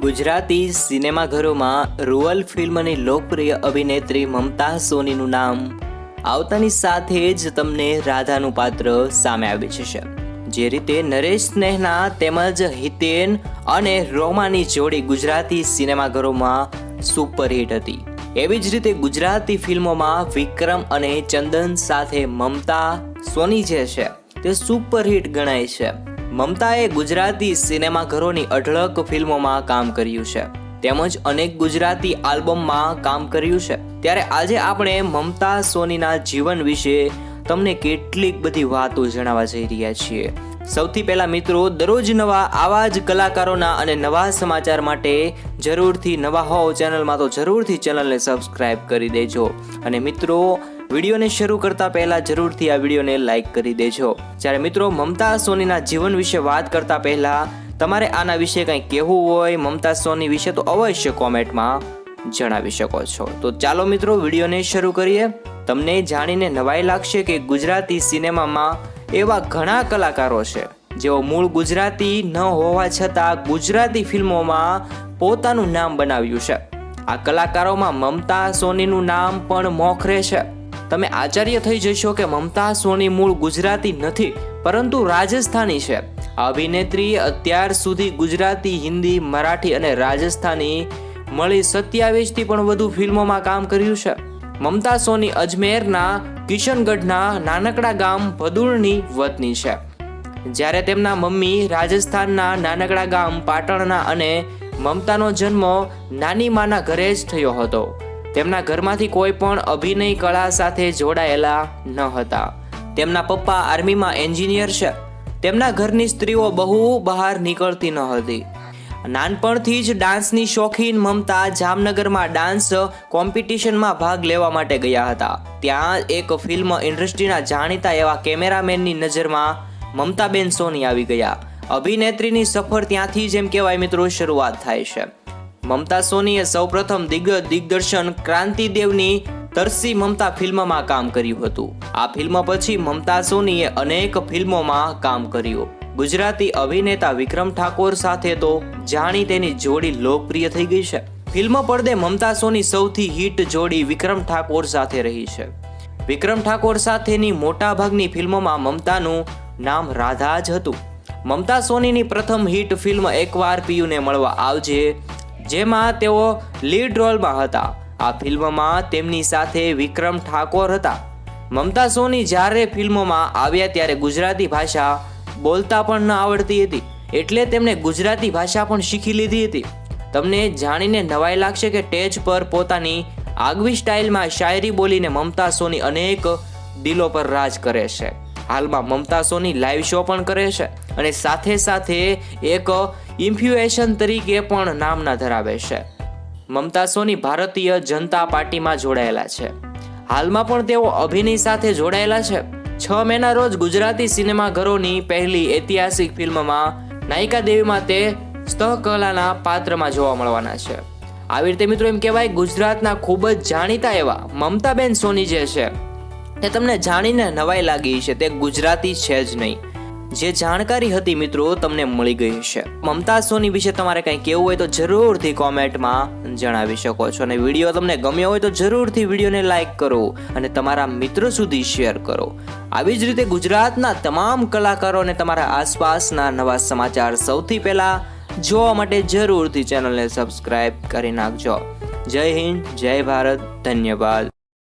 ગુજરાતી સિનેમાઘરોમાં રૂઅલ ફિલ્મની લોકપ્રિય અભિનેત્રી મમતા સોનીનું નામ આવતાની સાથે જ તમને રાધાનું પાત્ર સામે આવી જશે. જે રીતે નરેશ સ્નેહના તેમજ હિતેન અને રોમાની જોડી ગુજરાતી સિનેમાઘરોમાં સુપરહિટ હતી. એવી જ રીતે ગુજરાતી ફિલ્મોમાં વિક્રમ અને ચંદન સાથે મમતા સોની જે છે તે સુપરહિટ ગણાય છે. મમતાએ ગુજરાતી સિનેમાઘરોની અઢળક ફિલ્મોમાં કામ કર્યું છે. તેમજ અનેક ગુજરાતી આલ્બમમાં કામ કર્યું છે. ત્યારે આજે આપણે મમતા સોનીના જીવન વિશે તમને કેટલીક બધી વાતો જણાવવા જઈ રહ્યા છીએ. સૌથી પહેલા મિત્રો, દરરોજ નવા આવા જ કલાકારોના અને નવા સમાચાર માટે જરૂરથી નવા હોવ ચેનલમાં તો જરૂરથી ચેનલને સબસ્ક્રાઈબ કરી દેજો. અને મિત્રો વિડીયોને શરૂ કરતા પહેલા જરૂરથી આ વિડીયોને લાઈક કરી દેજો. જ્યારે મિત્રો મમતા સોનીના જીવન વિશે વાત કરતા પહેલા તમારે આના વિશે કંઈ કહેવું હોય, મમતા સોની વિશે તો અવશ્ય કોમેન્ટમાં જણાવી શકો છો. તો ચાલો મિત્રો વિડીયોને શરૂ કરીએ. તમને જાણીને નવાઈ લાગશે કે ગુજરાતી સિનેમામાં એવા ઘણા કલાકારો છે, જેઓ મૂળ ગુજરાતી ન હોવા છતાં ગુજરાતી ફિલ્મોમાં પોતાનું નામ બનાવ્યું છે. આ કલાકારોમાં મમતા સોનીનું નામ પણ મોખરે છે. તમે આચાર્ય થઈ જશો કે મમતા સોની મૂળ ગુજરાતી નથી, પરંતુ રાજસ્થાની છે. અભિનેત્રી અત્યાર સુધી ગુજરાતી, હિન્દી, મરાઠી અને રાજસ્થાની મળી સત્યાવીસથી પણ વધુ ફિલ્મોમાં કામ કર્યું છે. મમતા સોની અજમેરના કિશનગઢના નાનકડા ગામ ભદુળની વતની છે. જ્યારે તેમના મમ્મી રાજસ્થાનના નાનકડા ગામ પાટણના અને મમતાનો જન્મ નાની માના ઘરે જ થયો હતો. તેમના ઘરમાંથી કોઈ પણ અભિનય કળા સાથે જોડાયેલા ન હતા. તેમના પપ્પા આર્મીમાં એન્જિનિયર છે. તેમના ઘરની સ્ત્રીઓ બહુ બહાર નીકળતી ન હતી. નાનપણથી જ ડાન્સની શોખીન મમતા જામનગરમાં ડાન્સ કોમ્પિટિશનમાં ભાગ લેવા માટે ગયા હતા. ત્યાં એક ફિલ્મ ઇન્ડસ્ટ્રીના જાણીતા એવા કેમેરામેનની નજરમાં મમતાબેન સોની આવી ગયા. અભિનેત્રીની સફર ત્યાંથી જેમ કહેવાય મિત્રો, શરૂઆત થાય છે. મમતા સોનીએ સૌપ્રથમ દિગ્ગ દિગ્દર્શન ક્રાંતિદેવની તરસી મમતા ફિલ્મમાં કામ કર્યું હતું. આ ફિલ્મ પછી મમતા સોનીએ અનેક ફિલ્મોમાં કામ કર્યું. ગુજરાતી અભિનેતા વિક્રમ ઠાકોર સાથે તો જાણી તેની જોડી લોકપ્રિય થઈ ગઈ છે. ફિલ્મ પડદે મમતા સોની સૌથી હિટ જોડી વિક્રમ ઠાકોર સાથે રહી છે. વિક્રમ ઠાકોર સાથેની મોટાભાગની ફિલ્મોમાં મમતાનું નામ રાધા જ હતું. મમતા સોનીની પ્રથમ હિટ ફિલ્મ એકવાર પિયુને મળવા આવજે જેમાં તેઓ લીડ રોલમાં હતા. આ ફિલ્મમાં તેમની સાથે વિક્રમ ઠાકોર હતા. મમતા સોની જ્યારે ફિલ્મોમાં આવ્યા ત્યારે ગુજરાતી ભાષા બોલતા પણ ન આવડતી હતી. એટલે તેમણે ગુજરાતી ભાષા પણ શીખી લીધી હતી. તમને જાણીને નવાઈ લાગશે કે ટેજ પર પોતાની આગવી સ્ટાઇલમાં શાયરી બોલીને મમતા સોની અનેક દિલો પર રાજ કરે છે. હાલમાં મમતા સોની લાઈવ શો પણ કરે છે અને સાથે સાથે એક ઇન્ફ્યુએશન તરીકે પણ નામના ધરાવે છે. મમતા સોની ભારતીય જનતા પાર્ટીમાં જોડાયેલા છે. હાલમાં પણ તેઓ અભિનય સાથે જોડાયેલા છે. છ મેના રોજ ગુજરાતી સિનેમાઘરોની પહેલી ઐતિહાસિક ફિલ્મમાં નાયિકા દેવીમાં તે સ્તકલાના પાત્રમાં જોવા મળવાના છે. આવી રીતે મિત્રો એમ કહેવાય, ગુજરાતના ખૂબ જ જાણીતા એવા મમતાબેન સોની જે છે તે તમને જાણીને નવાઈ લાગી છે તે ગુજરાતી છે જ નહીં. જે જાણકારી હતી મિત્રો, તમને મળી ગઈ છે મમતા સોની વિશે તમારે કંઈ કહેવું હોય તો જરૂરથી કોમેન્ટમાં જણાવી શકો છો અને વીડિયો તમને ગમ્યો હોય તો જરૂરથી વિડીયોને લાઇક કરો અને તમારા મિત્રો સુધી શેર કરો. આવી જ રીતે ગુજરાતના તમામ કલાકારોને તમારા આસપાસના નવા સમાચાર સૌથી પહેલા જોવા માટે જરૂરથી ચેનલને સબસ્ક્રાઇબ કરી નાખજો. જય હિન્દ, જય ભારત, ધન્યવાદ.